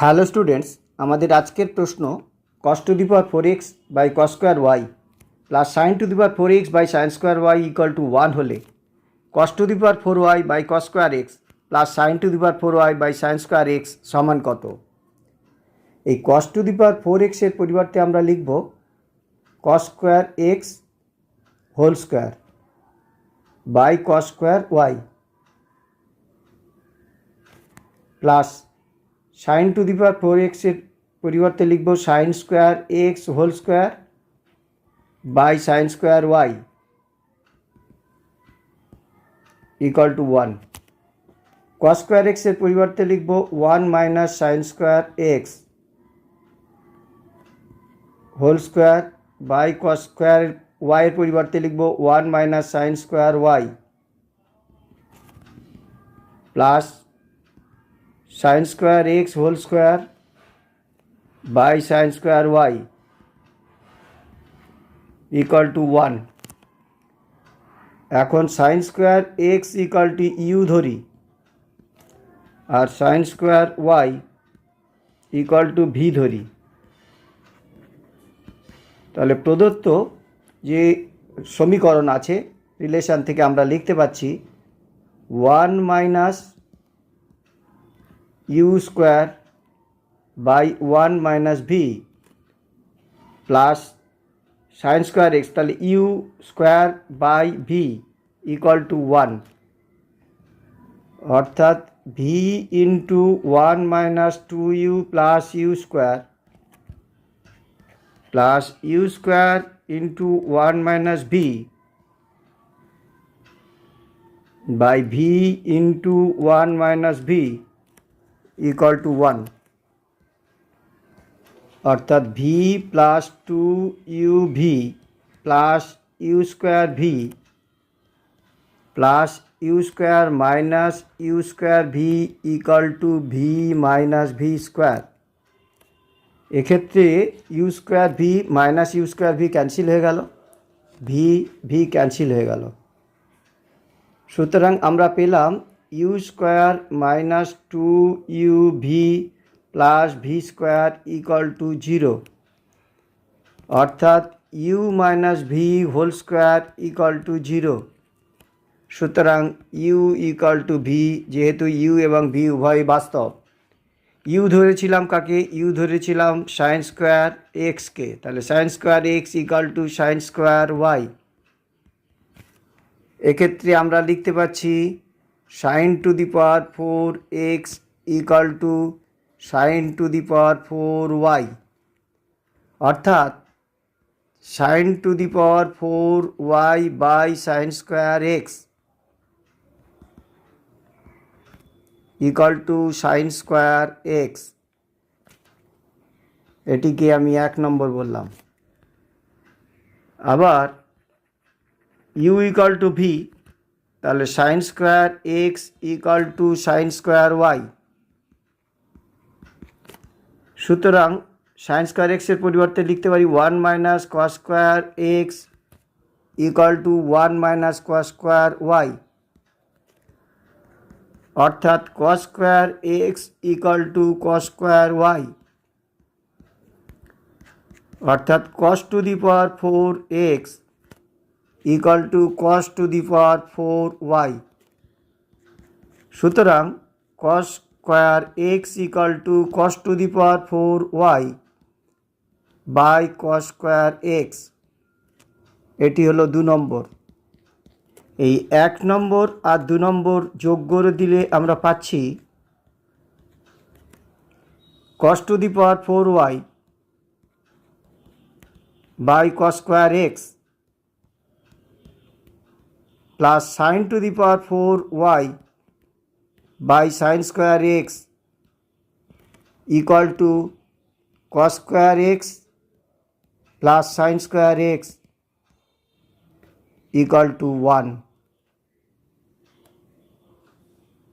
Hello students, আমাদের আজকের প্রশ্ন cos to the power four x by cos square y plus sin to the power four x by sin square y equal to one হলে cos to the power four y by cos square x plus sin to the power four y by sin square x সমান কত? এই কস to the power four এক্সের পরিবর্তে আমরা লিখব cos square x whole square by cos square y plus sin to the power four এক্সের পরিবর্তে লিখব sin square x whole square by sin square y equal to one. Cos square এক্সের পরিবর্তে লিখব one minus sin square x whole square by cos square ওয়াইয়ের পরিবর্তে লিখব one minus sin square y plus sin square x whole square by sin square y equal to one এখন sin square x equal to u ধরি আর sin square y equal to v ধরি। তাহলে প্রদত্ত যে সমীকরণ আছে রিলেশান থেকে আমরা লিখতে পাচ্ছি one minus u square by one minus v plus sin square x তাহলে u square by v equal to one অর্থাৎ v into one minus two u plus u square plus u square into one minus v by v into one minus v equal to one অর্থাৎ v plus two u v plus u square v plus u square minus u square v equal to v minus v square এক্ষেত্রে u square v minus u square v cancel হয়ে গেল। V V cancel হয়ে গেল। সুতরাং আমরা পেলাম u square minus two u v plus v square equal to zero অর্থাৎ u minus v whole square equal to zero সুতরাং u equal to v যেহেতু ইউ এবং ভি উভয় বাস্তব। ইউ ধরেছিলাম কাকে? ইউ ধরেছিলাম সাইন স্কোয়ার এক্সকে তাহলে sin square x equal to sin square y এক্ষেত্রে আমরা লিখতে পাচ্ছি sin to the power four x equal to sin to the power four y. অর্থাৎ sin to the power four y by sin square x equal to sin square x. এটিকে আমি এক নম্বর বললাম। আবার ইউ ইকাল টু ভি তাহলে sin square x equal to sin square y সুতরাং sign square এক্সের পরিবর্তে লিখতে পারি one minus cos square x equal to one minus cos square y অর্থাৎ cos square x equal to cos square y অর্থাৎ cos to the power four x equal to cos to the power four y. সুতরাং cos square x equal to cos to the power four y by cos square x. এটি হলো দু নম্বর। এই এক নম্বর আর দু নম্বর যোগ করে দিলে আমরা পাচ্ছি cos to the power four y by cos square x. Plus sin to the power four y by sin square x equal to cos square x plus sin square x equal to 1